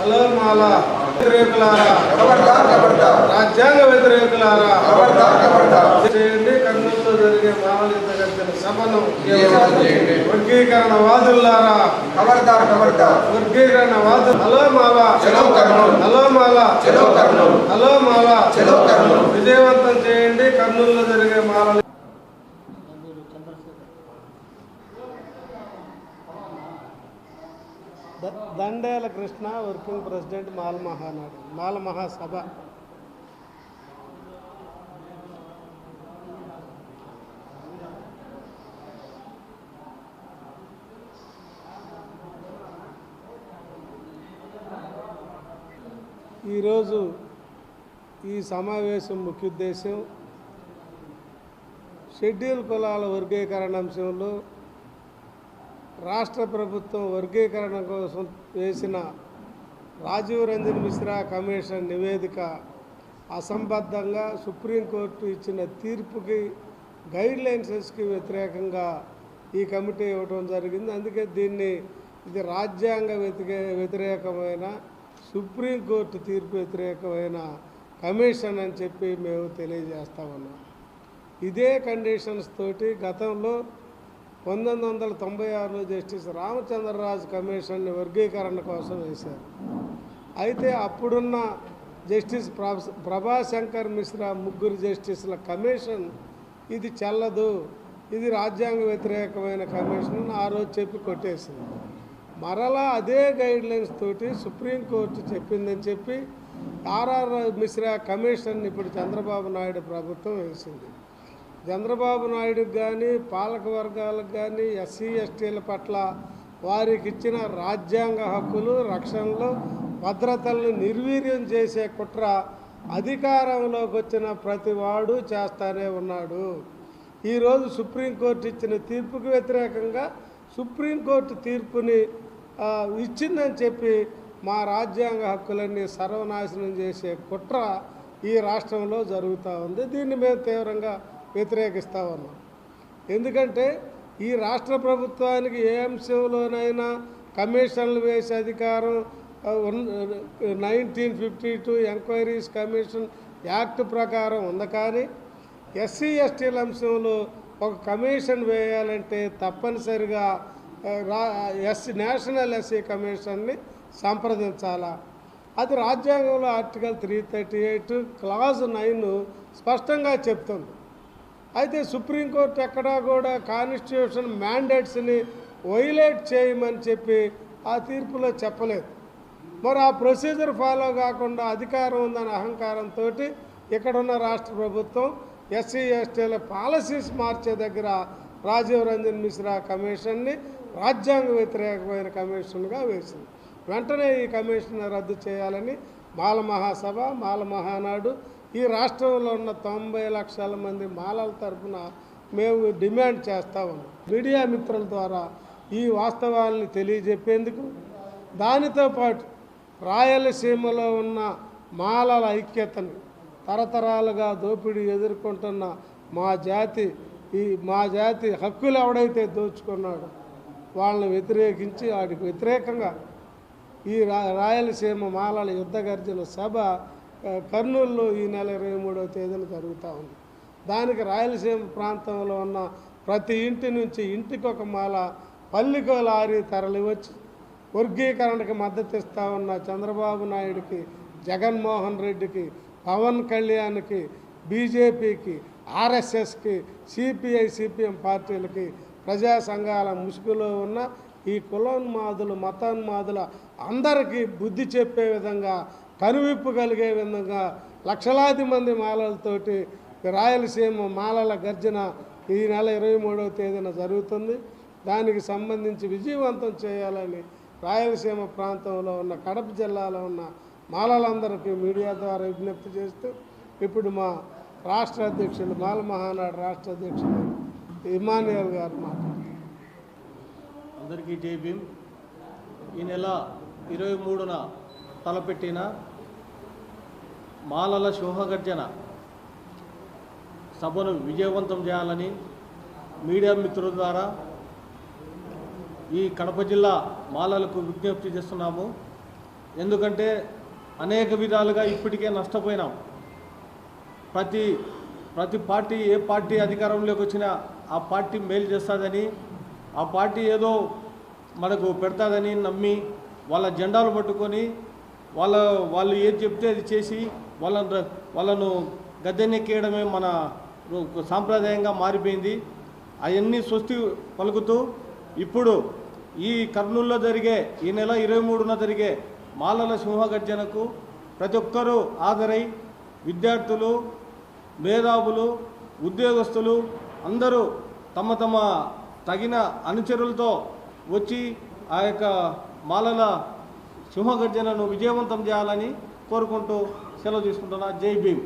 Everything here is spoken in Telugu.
హలో మాల వ్యతిరేకులారా రాజ్యాంగ వ్యతిరేకులారా? చేయండి కర్నూలులో జరిగే మామూలు గడిచిన సభను విజయవంతం చేయండి. వర్గీకరణ ఖబర్దార్ వర్గీకరణ వాదు hello Mala. Hello Mala hello Mala విజయవంతం చేయండి కర్నూలులో జరిగే మాలలు Dandela Krishna working president mall Mahanadu Mala మహాసభ ఈరోజు ఈ సమావేశం ముఖ్య ఉద్దేశం షెడ్యూల్ కులాల వర్గీకరణ అంశంలో రాష్ట్ర ప్రభుత్వం వర్గీకరణ కోసం వేసిన రాజీవ్ రంజన్ మిశ్రా కమిషన్ నివేదిక అసంబద్ధంగా సుప్రీంకోర్టు ఇచ్చిన తీర్పుకి గైడ్ లైన్సెస్కి వ్యతిరేకంగా ఈ కమిటీ ఇవ్వడం జరిగింది. అందుకే దీన్ని ఇది రాజ్యాంగ వ్యతిరే వ్యతిరేకమైన సుప్రీంకోర్టు తీర్పు వ్యతిరేకమైన కమిషన్ అని చెప్పి మేము తెలియజేస్తామన్నాం ఇదే కండిషన్స్ తోటి గతంలో పంతొమ్మిది వందల తొంభై ఆరులో జస్టిస్ రామచంద్రరాజు కమిషన్ని వర్గీకరణ కోసం వేశారు. అయితే అప్పుడున్న జస్టిస్ ప్రభాశంకర్ మిశ్రా ముగ్గురు జస్టిస్ల కమిషన్ ఇది చెల్లదు ఇది రాజ్యాంగ వ్యతిరేకమైన కమిషన్ ఆ రోజు చెప్పి కొట్టేసింది. మరలా అదే గైడ్ లైన్స్ తోటి సుప్రీంకోర్టు చెప్పిందని చెప్పి ఆర్ఆర్ మిశ్రా కమిషన్ ఇప్పుడు చంద్రబాబు నాయుడు ప్రభుత్వం వేసింది. చంద్రబాబు నాయుడుకి కానీ పాలక వర్గాలకు కానీ ఎస్సీ ఎస్టీల పట్ల వారికి ఇచ్చిన రాజ్యాంగ హక్కులు రక్షణలు భద్రతలను నిర్వీర్యం చేసే కుట్ర అధికారంలోకి వచ్చిన ప్రతి వాడు చేస్తానే ఉన్నాడు. ఈరోజు సుప్రీంకోర్టు ఇచ్చిన తీర్పుకు వ్యతిరేకంగా సుప్రీంకోర్టు తీర్పుని ఇచ్చిందని చెప్పి మా రాజ్యాంగ హక్కులన్నీ సర్వనాశనం చేసే కుట్ర ఈ రాష్ట్రంలో జరుగుతూ ఉంది. దీన్ని మేము తీవ్రంగా వ్యతిరేకిస్తూ ఉన్నాం ఎందుకంటే ఈ రాష్ట్ర ప్రభుత్వానికి ఏ అంశంలోనైనా కమిషన్లు వేసే అధికారం nineteen fifty two enquiries commission act ప్రకారం ఉంది. కానీ ఎస్సీ ఎస్టీల అంశంలో ఒక కమిషన్ వేయాలంటే తప్పనిసరిగా ఎస్సీ రా నేషనల్ ఎస్సీ కమిషన్ని సంప్రదించాలా? అది రాజ్యాంగంలో article three thirty eight clause nine స్పష్టంగా చెప్తుంది. అయితే సుప్రీంకోర్టు ఎక్కడా కూడా కాన్స్టిట్యూషన్ మ్యాండేట్స్ని వైలేట్ చేయమని చెప్పి ఆ తీర్పులో చెప్పలేదు. మరి ఆ ప్రొసీజర్ ఫాలో కాకుండా అధికారం ఉందనే అహంకారంతో ఇక్కడున్న రాష్ట్ర ప్రభుత్వం ఎస్సీ ఎస్టీల పాలసీస్ మార్చే దగ్గర రాజీవ్ రంజన్ మిశ్రా కమిషన్ని రాజ్యాంగ వ్యతిరేకమైన కమిషన్గా వేసింది. వెంటనే ఈ కమిషన్ రద్దు చేయాలని మాల మహాసభ మాల మహానాడు ఈ రాష్ట్రంలో ఉన్న తొంభై లక్షల మంది మాలల తరపున మేము డిమాండ్ చేస్తా ఉన్నాం. మీడియా మిత్రుల ద్వారా ఈ వాస్తవాల్ని తెలియజెప్పేందుకు దానితో పాటు రాయలసీమలో ఉన్న మాలల ఐక్యతని తరతరాలుగా దోపిడీ ఎదుర్కొంటున్న మా జాతి ఈ మా జాతి హక్కులు ఎవడైతే దోచుకున్నాడో వాళ్ళని వ్యతిరేకించి వాడికి వ్యతిరేకంగా ఈ రా రాయలసీమ మాలల యుద్ధ గర్జన సభ కర్నూలులో ఈ నెల ఇరవై మూడవ తేదీన జరుగుతూ ఉంది. దానికి రాయలసీమ ప్రాంతంలో ఉన్న ప్రతి ఇంటి నుంచి ఇంటికి ఒక మాల పల్లికో లారీ తరలి వచ్చి వర్గీకరణకు మద్దతు ఇస్తా ఉన్న చంద్రబాబు నాయుడికి జగన్మోహన్ రెడ్డికి పవన్ కళ్యాణ్కి బీజేపీకి ఆర్ఎస్ఎస్కి సిపిఐ సిపిఎం పార్టీలకి ప్రజా సంఘాల ముసుగులో ఉన్న ఈ కులోన్మాదులు మతోన్మాదుల అందరికీ బుద్ధి చెప్పే విధంగా కనువిప్పు కలిగే విధంగా లక్షలాది మంది మాలలతోటి రాయలసీమ మాలల గర్జన ఈ నెల ఇరవై మూడవ తేదీన జరుగుతుంది. దానికి సంబంధించి విజయవంతం చేయాలని రాయలసీమ ప్రాంతంలో ఉన్న కడప జిల్లాలో ఉన్న మాలలందరికీ మీడియా ద్వారా విజ్ఞప్తి చేస్తూ ఇప్పుడు మా రాష్ట్ర అధ్యక్షులు మాల మహానాడు రాష్ట్ర అధ్యక్షులు ఇమానుయల్ గారు మాట్లాడారు. అందరికీ జై ఈ నెల ఇరవై మూడున తలపెట్టిన మాలల శోభగర్జన సభను విజయవంతం చేయాలని మీడియా మిత్రుల ద్వారా ఈ కడప జిల్లా మాలలకు విజ్ఞప్తి చేస్తున్నాము. ఎందుకంటే అనేక విధాలుగా ఇప్పటికే నష్టపోయినాం. ప్రతి ప్రతి పార్టీ ఏ పార్టీ అధికారంలోకి వచ్చినా ఆ పార్టీ మేలు చేస్తుందని ఆ పార్టీ ఏదో మనకు పెడతాదని నమ్మి వాళ్ళ జెండాలు పట్టుకొని వాళ్ళ వాళ్ళు ఏది చెప్తే అది చేసి వాళ్ళను వాళ్ళను గద్దెనెక్కేయడమే మన సాంప్రదాయంగా మారిపోయింది. అవన్నీ స్వస్తి పలుకుతూ ఇప్పుడు ఈ కర్నూలులో జరిగే ఈ నెల ఇరవై మూడున జరిగే మాలల సింహగర్జనకు ప్రతి ఒక్కరూ హాజరై విద్యార్థులు మేధావులు ఉద్యోగస్తులు అందరూ తమ తమ తగిన అనుచరులతో వచ్చి ఆ యొక్క మాలల సింహగర్జనను విజయవంతం చేయాలని కోరుకుంటూ సెలవు తీసుకుంటున్నా జై భీమ్